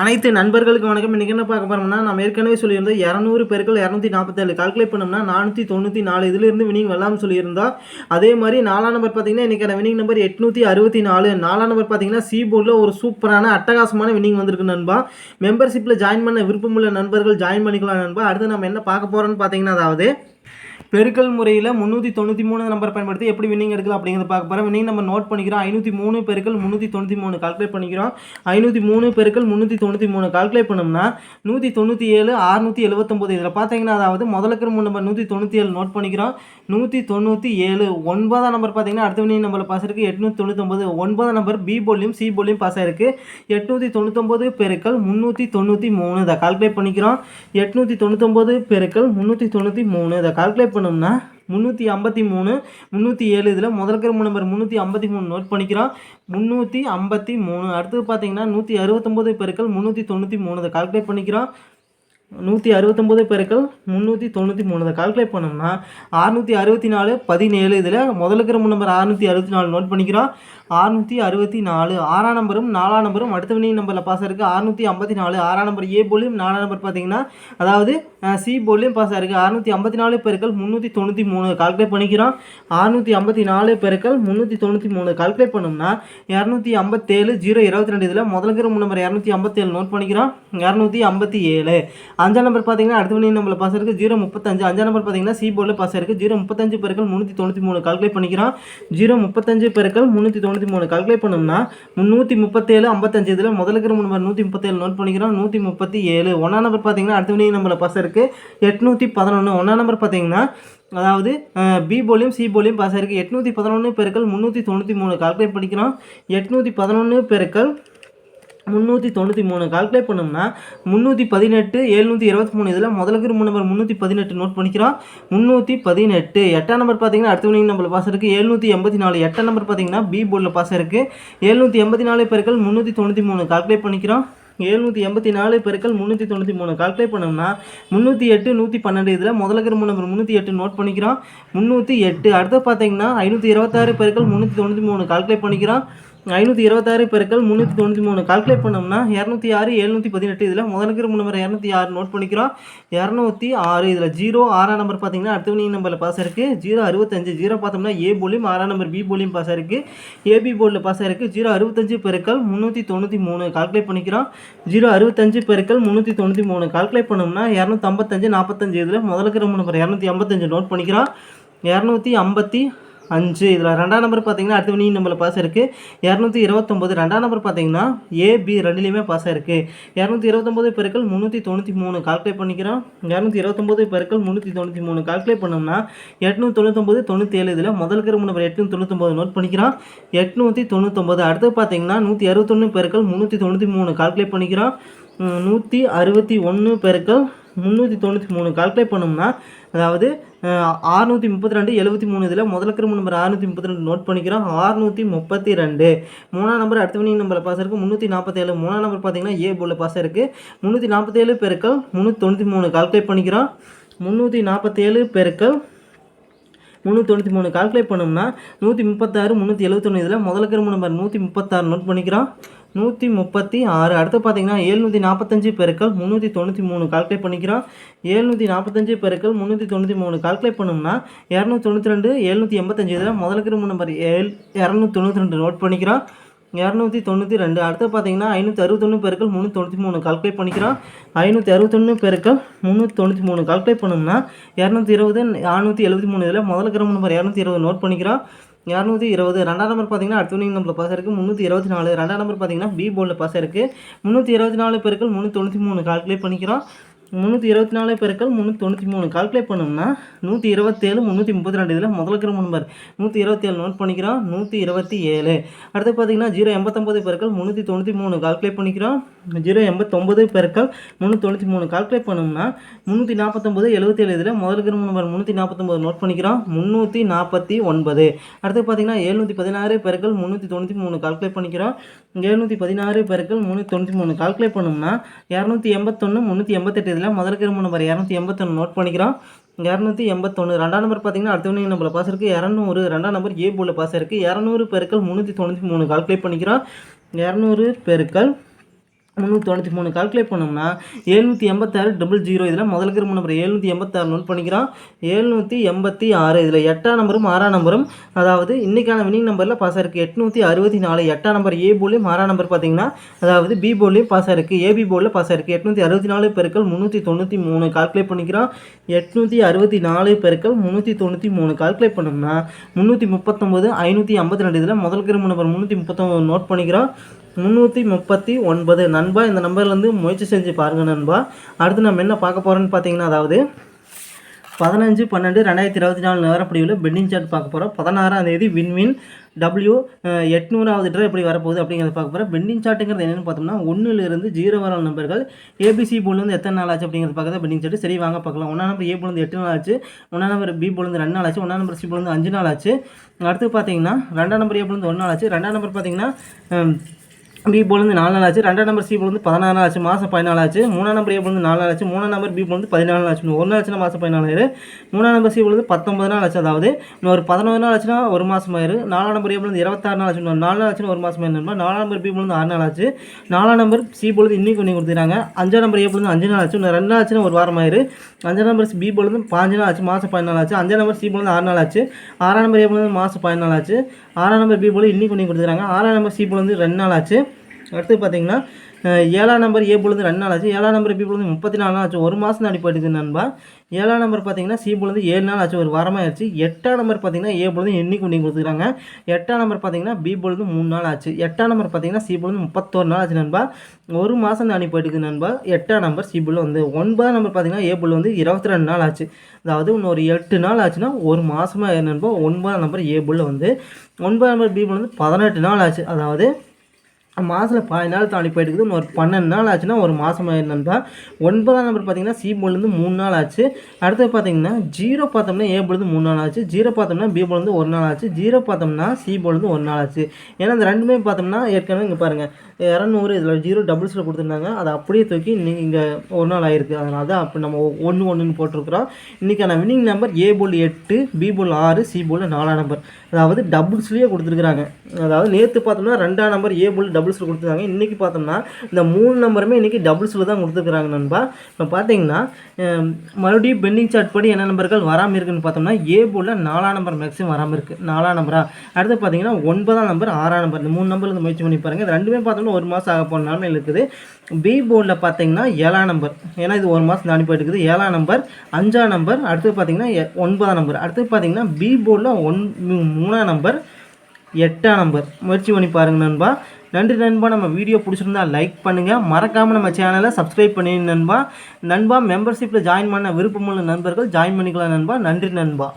அனைத்து நண்பர்களுக்கு வணக்கம். இன்றைக்கி என்ன பார்க்க போகிறோம்னா நம்ம ஏற்கனவே சொல்லியிருந்தோம் இரநூறு பேருக்கள் இரநூத்தி நாற்பத்தேழு கால்குலேட் பண்ணோம்னா நானூற்றி தொண்ணூற்றி நாலு இதிலிருந்து வினிங் வரலாம்னு சொல்லியிருந்தோம். அதே மாதிரி நாலாம் நம்பர் பார்த்தீங்கன்னா இன்றைக்கான வினிங் நம்பர் எட்நூற்றி அறுபத்தி நாலு. நாலாம் நம்பர் பார்த்தீங்கன்னா சி போர்டில் ஒரு சூப்பரான அட்டகாசமான வினிங் வந்திருக்கு நண்பா. மெம்பர்ஷிப்பில் ஜாயின் பண்ண விருப்பமுள்ள நண்பர்கள் ஜாயின் பண்ணிக்கலாம் நண்பா. அடுத்து நம்ம என்ன பார்க்க போகிறோம்னு பார்த்தீங்கன்னா அதாவது பெருக்கல் முறையில் முந்நூற்றி தொண்ணூற்றி மூணு நம்பர் பயன்படுத்தி எப்படி வின்னிங் எடுக்கலாம் அப்படிங்கிறத பார்க்க போகிறோம் வின்னிங் நம்ம நோட் பண்ணிக்கிறோம். ஐநூற்றி மூணு பெருக்கள் முந்நூற்றி தொண்ணூற்றி மூணு கால்குலேட் பண்ணிக்கிறோம். ஐநூற்றி மூணு பெருக்கள் முந்நூற்றி தொண்ணூற்றி மூணு கால்குலேட் பண்ணோம்னா நூற்றி தொண்ணூற்றி ஏழு ஆறுநூற்றி எழுபத்தொம்போது இதில் பார்த்தீங்கன்னா அதாவது முதல்ல இருக்கிற மூணு நம்பர் நூற்றி தொண்ணூற்றி ஏழு நோட் பண்ணிக்கிறோம். நூற்றி தொண்ணூற்றி ஏழு ஒன்பதாம் நம்பர் பார்த்தீங்கன்னா அடுத்த வினிங் நம்பரில் பாஸ் இருக்குது எட்நூற்றி தொண்ணூத்தொம்பது ஒன்பதாம் நம்பர் பி போலியும் சி போலியும் பாஸ் ஆயிருக்கு. எட்நூற்றி தொண்ணூத்தொம்பது பெருக்கள் முந்நூற்றி தொண்ணூற்றி மூணு. இதை கால்குலேட் பண்ணிக்கிறோம். எட்நூற்றி தொண்ணூத்தொம்பது பெருக்கல் முந்நூற்றி தொண்ணூற்றி மூணு. இதை கால்குலேட் பண்ணோம்னா முந்நூற்றி ஐம்பத்தி மூணு முந்நூற்றி ஏழு இதில் முதல் கிரம நம்பர் முந்நூற்றி ஐம்பத்தி மூணு நோட் பண்ணிக்கிறோம். முந்நூற்றி ஐம்பத்தி மூணு. அடுத்தது பார்த்தீங்கன்னா நூற்றி அறுபத்தொம்போது பெருக்கள் முந்நூற்றி தொண்ணூற்றி மூணு. அதை கால்குலேட் பண்ணிக்கிறோம். நூற்றி அறுபத்தொம்போது பெருக்கள் முந்நூற்றி தொண்ணூற்றி மூணு. இதை கால்குலேட் பண்ணோம்னா அறுநூற்றி அறுபத்தி நாலு பதினேழு. இதில் முதல்ல இருக்கிற நம்பர் அறுநூற்றி அறுபத்தி நாலு நோட் பண்ணிக்கிறோம். அறுநூற்றி அறுபத்தி நாலு. ஆறாம் நம்பரும் நாலாம் நம்பரும் அடுத்த வினிங் நம்பரில் பாஸ் இருக்குது அறுநூற்றி ஐம்பத்தி நாலு. ஆறாம் நம்பர் ஏ போலியும் நாலாம் நம்பர் பார்த்தீங்கன்னா அதாவது சி போலியும் பாஸ் ஆயிருக்கு. அறுநூற்றி ஐம்பத்தி நாலு பெருக்கள் முந்நூற்றி தொண்ணூற்றி மூணு. கால்குலேட் பண்ணிக்கிறோம். அறுநூற்றி ஐம்பத்தி நாலு பெருக்கள் முந்நூற்றி தொண்ணூற்றி மூணு. கால்குலேட் பண்ணோம்னா இரநூத்தி ஐம்பத்தேழு ஜீரோ இருபத்தி ரெண்டு. இதில் முதல்ல இருக்கிற நம்பர் இரநூத்தி ஐம்பத்தேழு நோட் பண்ணிக்கிறோம். இரநூத்தி ஐம்பத்தி ஏழு. அஞ்சாம் நம்பர் பார்த்தீங்கன்னா அடுத்த வினிங் நம்பரில் பஸ் இருக்குது ஜீரோ முப்பத்தஞ்சு. அஞ்சாம் நம்பர் பார்த்தீங்கன்னா சி போர்டில் பஸ் இருக்குது ஜீரோ முப்பத்தஞ்சு பெருக்கள் முந்நூற்றி தொண்ணூற்றி மூணு. கால்குலேட் பண்ணிக்கிறோம். ஜீரோ முப்பத்தஞ்சு பெருக்கள் முந்நூற்றி தொண்ணூற்றி மூணு. கால்குலேட் பண்ணோம்னா முந்நூற்றி முப்பத்தேழு ஐம்பத்தஞ்சு. இதில் முதல்ல இருக்கிற நம்பர் நூற்றி முப்பத்தேழு நோட் பண்ணிக்கிறோம். நூற்றி முப்பத்தி ஏழு ஒன்றாம் நம்பர் பார்த்தீங்கன்னா அடுத்த வினிங் நம்மள பஸ் இருக்குது எட்நூற்றி பதினொன்று ஒன்றாம் நம்பர் பார்த்தீங்கன்னா அதாவது பி போலியும் சி போலியும் பாஸ் இருக்குது எட்நூற்றி பதினொன்று பெருக்கள் முந்நூற்றி தொண்ணூற்றி மூணு. கால்குலேட் பண்ணிக்கிறோம். எட்நூற்றி பதினொன்று பெருக்கள் முந்நூற்றி தொண்ணூற்றி மூணு கால்குலேட் பண்ணோம்னா முந்நூற்றி பதினெட்டு எழுநூற்றி இருபத்தி மூணு இதில் முதல்ல இருக்கிற நம்பர் முந்நூற்றி பதினெட்டு நோட் பண்ணிக்கிறோம். முந்நூற்றி பதினெட்டு எட்டாம் நம்பர் பார்த்தீங்கன்னா அடுத்த வினிங் நம்பரில் பாஸ் இருக்குது எழுநூற்றி எண்பத்தி நாலு எட்டாம் நம்பர் பார்த்தீங்கன்னா பி போர்டில் பாஸ் இருக்குது எழுநூற்றி எண்பத்தி நாலு பெருக்கள் முந்நூற்றி தொண்ணூற்றி மூணு கால்குலேட் பண்ணிக்கிறோம். எழுநூற்றி எண்பத்தி நாலு பெருக்கள் முந்நூற்றி தொண்ணூற்றி மூணு கால்குலேட் பண்ணோம்னா முந்நூற்றி எட்டு நூற்றி பன்னெண்டு இதில் முதல்ல இருக்கிற நம்பர் முந்நூற்றி எட்டு நோட் பண்ணிக்கிறோம். முந்நூற்றி எட்டு அடுத்து பார்த்தீங்கன்னா ஐநூற்றி இருபத்தாறு பெருக்கள் முந்நூற்றி தொண்ணூற்றி மூணு கால்குலேட் பண்ணிக்கிறோம். ஐநூற்றி இருபத்தாறு பெருக்கள் முந்நூற்றி தொண்ணூற்றி மூணு. கால்குலேட் பண்ணோம்னா இரநூத்தி ஆறு எழுநூற்றி பதினெட்டு. இதில் முதல்ல இருக்கிற நம்பர் இரநூத்தி ஆறு நோட் பண்ணிக்கிறோம். இரநூத்தி ஆறு இதில் ஜீரோ ஆறாம் நம்பர் பார்த்தீங்கன்னா அடுத்த நம்பரில் பாஸ் இருக்குது ஜீரோ அறுபத்தஞ்சு ஜீரோ பார்த்தோம்னா ஏ போலியும் ஆறாம் நம்பர் பி போலியும் பாஸ் இருக்குது ஏபி போர்டில் பாஸ் இருக்குது ஜீரோ அறுபத்தஞ்சு பெருக்கள் முந்நூற்றி தொண்ணூற்றி மூணு. கால்குலேட் பண்ணிக்கிறோம். ஜீரோ அறுபத்தஞ்சு பெருக்கள் முந்நூற்றி தொண்ணூற்றி மூணு. கால்குலேட் பண்ணோம்னா இரநூத்தம்பத்தஞ்சு நாற்பத்தஞ்சு இதில் முதலுக்கு இருக்கிற நம்பர் இரநூத்தி ஐம்பத்தஞ்சு நோட் பண்ணிக்கிறோம். இரநூத்தி ஐம்பத்தி அஞ்சு. இதில் ரெண்டாம் நம்பர் பார்த்தீங்கன்னா அடுத்து நீ நம்பரில் e பாஸ் இருக்குது இரநூத்தி இருபத்தொம்போது ரெண்டாம் நம்பர் பார்த்தீங்கன்னா ஏபி ரெண்டுலேயுமே பாஸ் இருக்குது இரநூத்தி இருபத்தொம்போது பெருக்கள் முந்நூற்றி தொண்ணூற்றி மூணு. கால்குலேட் பண்ணிக்கிறோம். இரநூத்தி இருபத்தொம்போது பெருக்கள் முந்நூற்றி தொண்ணூற்றி மூணு. கால்குலேட் பண்ணோம்னா எட்நூற்றி தொண்ணூத்தொம்பது தொண்ணூற்றி ஏழு இதில் முதல் இருக்கிற நம்பர் எட்நூற்றி தொண்ணூத்தொம்பது நோட் பண்ணிக்கிறோம். எட்நூற்றி தொண்ணூத்தொம்பது அடுத்து பார்த்தீங்கன்னா நூற்றி அறுபத்தொன்று பெருக்கள் முந்நூற்றி தொண்ணூற்றி மூணு. கால்குலேட் பண்ணிக்கிறோம். நூற்றி அறுபத்தி ஒன்று பெருக்கள் முந்நூற்றி தொண்ணூற்றி மூணு கால்குலேட் பண்ணோம்னா அதாவது ஆறுநூற்றி முப்பத்தி ரெண்டு எழுபத்தி மூணு இதில் முதல்ல கிரும நம்பர் அறுநூற்றி முப்பத்தி ரெண்டு நோட் பண்ணிக்கிறோம். ஆறுநூற்றி முப்பத்தி ரெண்டு. மூணாம் நம்பர் அடுத்த மணி நம்பரில் பாஸ் இருக்குது முந்நூற்றி நாற்பத்தேழு மூணாம் நம்பர் பார்த்தீங்கன்னா ஏ போல பாஸ் இருக்குது முந்நூற்றி நாற்பத்தேழு பெருக்கள் முந்நூற்றி தொண்ணூற்றி மூணு கால்குலேட் பண்ணிக்கிறோம். முந்நூற்றி நாற்பத்தேழு பெருக்கள் முந்நூற்றி தொண்ணூற்றி மூணு கால்குலேட் பண்ணோம்னா நூற்றி முப்பத்தாறு முந்நூற்றி எழுபத்தொன்று இதில் முதல்ல கிரும நம்பர் நூற்றி முப்பத்தாறு நோட் பண்ணிக்கிறோம். நூற்றி முப்பத்தி ஆறு. அடுத்து பார்த்தீங்கன்னா ஏழ்நூற்றி நாற்பத்தஞ்சு பெருக்கள் முந்நூற்றி தொண்ணூற்றி மூணு கால்குலேட் பண்ணிக்கிறோம். ஏழ்நூற்றி நாற்பத்தஞ்சு பெருக்கள் முந்நூற்றி தொண்ணூற்றி மூணு கால்குலேட் பண்ணோம்னா இரநூத்தி தொண்ணூற்றி ரெண்டு எழுநூற்றி எண்பத்தஞ்சு. இதில் முதலுக்கு கிரும நம்பர் ஏழ் இரநூத்தி தொண்ணூற்றி ரெண்டு நோட் பண்ணிக்கிறோம். இரநூத்தி தொண்ணூற்றி ரெண்டு. அடுத்து பார்த்தீங்கன்னா ஐநூற்றி அறுபத்தொன்று பெருக்கள் முந்நூற்றி தொண்ணூற்றி மூணு கால்குலேட் பண்ணிக்கிறோம். ஐநூற்றி அறுபத்தொன்று பெருக்கள் முந்நூற்றி தொண்ணூற்றி மூணு கால்குலேட் பண்ணோம்னா இரநூத்தி இருபது நானூற்றி எழுபத்தி மூணு. இதில் முதலுக்கு கிரம நம்பர் இரநூத்தி இருபது நோட் பண்ணிக்கிறோம். இரநூத்தி இருபது. ரெண்டாம் நம்பர் பார்த்தீங்கன்னா அடுத்த வினிங் நம்பரில் பாஸ் இருக்குது முந்நூற்றி இருபத்தி நாலு. ரெண்டாம் நம்பர் பார்த்தீங்கன்னா பி போர்டில் பாஸ் இருக்குது முந்நூற்றி இருபத்தி நாலு பெருக்கள் முந்நூற்றி தொண்ணூற்றி மூணு. கால்குலேட் பண்ணிக்கிறோம். முந்நூற்றி இருபத்தி நாலு பெருக்கள் முந்நூற்றி தொண்ணூற்றி மூணு. கால்குலேட் பண்ணோம்னா நூற்றி இருபத்தேழு முந்நூற்றி முப்பத்தி ரெண்டு. இதில் முதல்ல இருக்கிற நம்பர் நூற்றி இருபத்தேழு நோட் பண்ணிக்கிறோம். நூற்றி இருபத்தி ஏழு. அடுத்து பார்த்தீங்கன்னா ஜீரோ எண்பத்தொம்பது பெருக்கள் முந்நூற்றி தொண்ணூற்றி மூணு. கால்குலேட் பண்ணிக்கிறோம். ஜீரோ எண்பத்தொம்பது பெருக்கள் முந்நூற்றி தொண்ணூற்றி மூணு. கால்குலேட் பண்ணோம்னா முந்நூற்றி நாற்பத்தொம்பது எழுபத்தேழு இதில் முதல் இருக்கிற நம்பர் முந்நூற்றி நாற்பத்தொம்பது நோட் பண்ணிக்கிறோம். முந்நூற்றி நாற்பத்தி ஒன்பது அடுத்து பார்த்தீங்கன்னா எழுநூற்றி பதினாறு பெருக்கள் முந்நூற்றி தொண்ணூற்றி மூணு. கால்குலேட் பண்ணிக்கிறோம். எழுநூற்றி பதினாறு பெருக்கள் முந்நூற்றி தொண்ணூற்றி மூணு. கால்குலேட் பண்ணோம்னா இரநூத்தி எண்பத்தொன்று முந்நூற்றி எண்பத்தெட்டு இதில் முதல் இருக்கிற நம்பர் இரநூத்தி எண்பத்தொன்று நோட் பண்ணிக்கிறோம். இரநூத்தி எண்பத்தொன்று ரெண்டாம் நம்பர் பார்த்தீங்கன்னா அடுத்த வினிங் நம்பரில் பாஸ் இருக்குது இரநூறு. ரெண்டாம் நம்பர் ஏ போல பாஸ் இருக்குது இரநூறு பெருக்கள் முந்நூற்றி தொண்ணூற்றி மூணு. கால்குலேட் பண்ணிக்கிறோம். இரநூறு பெருக்கள் முந்நூற்றி தொண்ணூற்றி மூணு கால்குலேட் பண்ணோம்னா எழுநூற்றி எண்பத்தாறு டபுள் ஜீரோ இதில் முதல் இருக்கிற நம்பர் எழுநூற்றி எண்பத்தாறு நோட் பண்ணிக்கிறோம். எழுநூற்றி எண்பத்தி ஆறு. இதில் எட்டாம் நம்பரும் ஆறாம் நம்பரும் அதாவது இன்றைக்கான வினிங் நம்பரில் பாஸ் ஆயிருக்கு எட்நூற்றி அறுபத்தி நாலு. எட்டாம் நம்பர் ஏ போலையும் ஆறாம் நம்பர் பார்த்தீங்கன்னா அதாவது பி போலையும் பாஸ் ஆயிருக்கு. ஏபி போலில் பாஸ் ஆயிருக்கு. எட்நூற்றி அறுபத்தி நாலு பெருக்கள் முந்நூற்றி தொண்ணூற்றி மூணு. கால்குலேட் பண்ணிக்கிறோம். எட்நூற்றி அறுபத்தி நாலு பெருக்கள் முந்நூற்றி தொண்ணூற்றி மூணு. கால்குலேட் பண்ணோம்னா முந்நூற்றி முப்பத்தொம்போது ஐநூற்றி ஐம்பத்தி ரெண்டு. இதில் முதல் இருக்கிற நம்பர் முந்நூற்றி முப்பத்தொம்போது நோட் பண்ணிக்கிறோம். முந்நூற்றி முப்பத்தி ஒன்பது. நண்பா இந்த நம்பர்லேருந்து முயற்சி செஞ்சு பாருங்கள் நண்பா. அடுத்து நம்ம என்ன பார்க்க போகிறோன்னு பார்த்தீங்கன்னா அதாவது பதினஞ்சு பன்னெண்டு ரெண்டாயிரத்தி இருபத்தி நாலு நிலவரப்படிவில் பெண்டிங் சார்ட் பார்க்க போகிறோம் பதினாறாம் தேதி வின்வின் டபிள்யூ எட்நூறாவது ட்ரா எப்படி வரப்போகுது அப்படிங்கிறத பார்க்க போகிறோம் பெண்டிங் சார்ட்டுங்கிறது என்னென்னு பார்த்தோம்னா ஒன்றுலேருந்து ஜீரோ வர நம்பர்கள் ஏபிசி போலேருந்து எத்தனை நாள் ஆச்சு அப்படிங்கிறது பார்க்க பெண்டிங் சார்ட் சரி வாங்க பார்க்கலாம். ஒன்றா நம்பர் ஏ போலேருந்து எட்டு நாள் ஆச்சு. ஒன்றா நம்பர் பி போலேருந்து ரெண்டு நாள் ஆச்சு. ஒன்றா நம்பர் சி போலேருந்து அஞ்சு நாள் ஆச்சு. அடுத்து பார்த்தீங்கன்னா ரெண்டாம் நம்பர் ஏ போலேருந்து ஒன்று நாள் ஆச்சு. ரெண்டாம் நம்பர் பார்த்தீங்கன்னா ஹம், பி போலேருந்து நாலு நாள் ஆச்சு ரெண்டாம் நம்பர் சி போலேருந்து பதினாறு நாள் ஆச்சு மாதம் பதினாலு ஆச்சு மூணாம் நம்பர் ஏ போலேருந்து நாலு நாள் ஆச்சு மூணாம் நம்பர் பி போலேருந்து பதினாலு நாள் ஆச்சு ஒரு நாள் ஆச்சுன்னா மாதம் பதினாலு ஆயிரு மூணாம் நம்பர் சி போலேருந்து பத்தொம்பது நாள் ஆச்சு அதாவது இன்னும் ஒரு பதினோரு நாள் ஆச்சுன்னா ஒரு மாதம் ஆயிரு நாலாம் நம்பர் ஏ போலேருந்து இருபத்தாறு நாள் ஆச்சு நாலு நாள் ஆச்சுன்னா ஒரு மாதம் ஆயிரு நாலாம் நம்பர் பி போலேருந்து ஆறு நாள் ஆச்சு நாலாம் நம்பர் சி போலேருந்து இன்னைக்கு கொஞ்சம் கொடுத்துருக்காங்க அஞ்சாம் நம்பர் ஏ போலேருந்து அஞ்சு நாள் ஆச்சு இன்னும் ரெண்டு நாள் ஆச்சுன்னா ஒரு வாரம் ஆயிரு அஞ்சாம் நம்பர் பி போலேருந்து பாஞ்சு நாள் ஆச்சு மாதம் பதினாலு ஆச்சு அஞ்சாம் நம்பர் சி போலேருந்து ஆறு நாள் ஆச்சு ஆறாம் நம்பர் ஏ போலேருந்து மாதம் பதினாலு ஆச்சு ஆறாம் நம்பர் பி போல இன்னைக்கு கொஞ்சம் கொடுத்துருக்காங்க ஆறாம் நம்பர் சி போலேருந்து ரெண்டு நாள் ஆச்சு அடுத்து பார்த்தீங்கன்னா ஏழாம் நம்பர் ஏ பொழுது ரெண்டு நாள் ஆச்சு. ஏழாம் நம்பர் பி பொழுது முப்பத்தி நாலு நாள் ஆச்சு. ஒரு மாதம் அடிப்படுது நண்பா. ஏழாம் நம்பர் பார்த்தீங்கன்னா சி பொழுது ஏழு நாள் ஆச்சு. ஒரு வாரமாக ஆயிடுச்சு எட்டாம் நம்பர் பார்த்தீங்கன்னா ஏ பொழுது இன்னைக்கு பண்ணி கொடுத்துருக்காங்க. எட்டாம் நம்பர் பார்த்தீங்கன்னா பி பொழுது மூணு நாள் ஆச்சு. எட்டாம் நம்பர் பார்த்தீங்கன்னா சி பொழுது முப்பத்தோரு நாள் ஆச்சு நண்பா. ஒரு மாதம் தான் அனுப்பிட்டுருக்கு நண்பா. எட்டாம் நம்பர் சி புல் வந்து ஒன்பதாம் நம்பர் பார்த்தீங்கன்னா ஏ புல் வந்து இருபத்தி ரெண்டு நாள் ஆச்சு. அதாவது இன்னும் ஒரு எட்டு நாள் ஆச்சுன்னா ஒரு மாதமாக நண்பா. ஒன்பதாம் நம்பர் ஏ புல் வந்து ஒன்பதாம் நம்பர் பி புல் வந்து பதினெட்டு நாள் ஆச்சு. அதாவது மாதத்தில் பாதி நாள் தாண்டி போயிட்டு இருக்குது ஒரு பன்னெண்டு நாள் ஆச்சுன்னா ஒரு மாதம் ஆயிருந்தா ஒன்பதாம் நம்பர் பார்த்தீங்கன்னா சி போலேருந்து மூணு நாள் ஆச்சு. அடுத்து பார்த்தீங்கன்னா ஜீரோ பார்த்தோம்னா ஏ போலேருந்து மூணு நாள் ஆச்சு. ஜீரோ பார்த்தோம்னா பி போலேருந்து ஒரு நாள் ஆச்சு. ஜீரோ பார்த்தோம்னா சி போலேருந்து ஒரு நாள் ஆச்சு. ஏன்னா இந்த ரெண்டுமே பார்த்தோம்னா ஏற்கனவே இங்கே பாருங்கள் இரநூறு இதில் ஜீரோ டபுள்ஸில் கொடுத்துருந்தாங்க. அதை அப்படியே தூக்கி இன்னைக்கு இங்கே ஒரு நாள் ஆயிருக்கு. அதனால தான் அப்போ நம்ம ஒன்று ஒன்றுன்னு போட்டிருக்கிறோம். இன்றைக்கான வின்னிங் நம்பர் ஏ போல் எட்டு பி போல் ஆறு சி போல் நாலாம் நம்பர் அதாவது டபுள்ஸ்லேயே கொடுத்துருக்குறாங்க. அதாவது நேற்று பார்த்தோம்னா ரெண்டாம் நம்பர் ஏ போல் டபுள்ஸில் கொடுத்துருக்காங்க. இன்றைக்கி பார்த்தோம்னா இந்த மூணு நம்பருமே இன்றைக்கி டபுள்ஸில் தான் கொடுத்துருக்குறாங்க நண்பா. இப்போ பார்த்தீங்கன்னா மறுபடியும் பெண்டிங் சார்ட் படி என்ன நம்பர்கள் வராமல் இருக்குன்னு பார்த்தோம்னா ஏ போர்டில் நாலாம் நம்பர் மேக்ஸிமம் வராமல் இருக்குது நாலாம் நம்பரா அடுத்து பார்த்தீங்கன்னா ஒன்பதாம் நம்பர் ஆறாம் நம்பர் இந்த மூணு நம்பர் வந்து முயற்சி பண்ணி பாருங்கள் இது ரெண்டுமே பார்த்தோம்னா ஒரு மாதம் ஆக போன நிலமையில் இருக்குது. பி போர்டில் பார்த்தீங்கன்னா ஏழாம் நம்பர் ஏன்னா இது ஒரு மாதம் தாண்டி போயிட்டு இருக்குது. ஏழாம் நம்பர் அஞ்சாம் நம்பர் அடுத்து பார்த்தீங்கன்னா எ- ஒன்பதாம் நம்பர் அடுத்து பார்த்தீங்கன்னா பி போர்டில் ஒன் மூ- மூணாம் நம்பர் எட்டாம் நம்பர் முயற்சி பண்ணி பாருங்க நண்பா. நன்றி நண்பா. நம்ம வீடியோ பிடிச்சிருந்தா லைக் பண்ணுங்கள் மறக்காமல் நம்ம சேனலை சப்ஸ்கிரைப் பண்ணி நண்பா. நண்பா மெம்பர்ஷிப்பில் ஜாயின் பண்ண விருப்பமுள்ள நண்பர்கள் ஜாயின் பண்ணிக்கலாம் நண்பா. நன்றி நண்பா.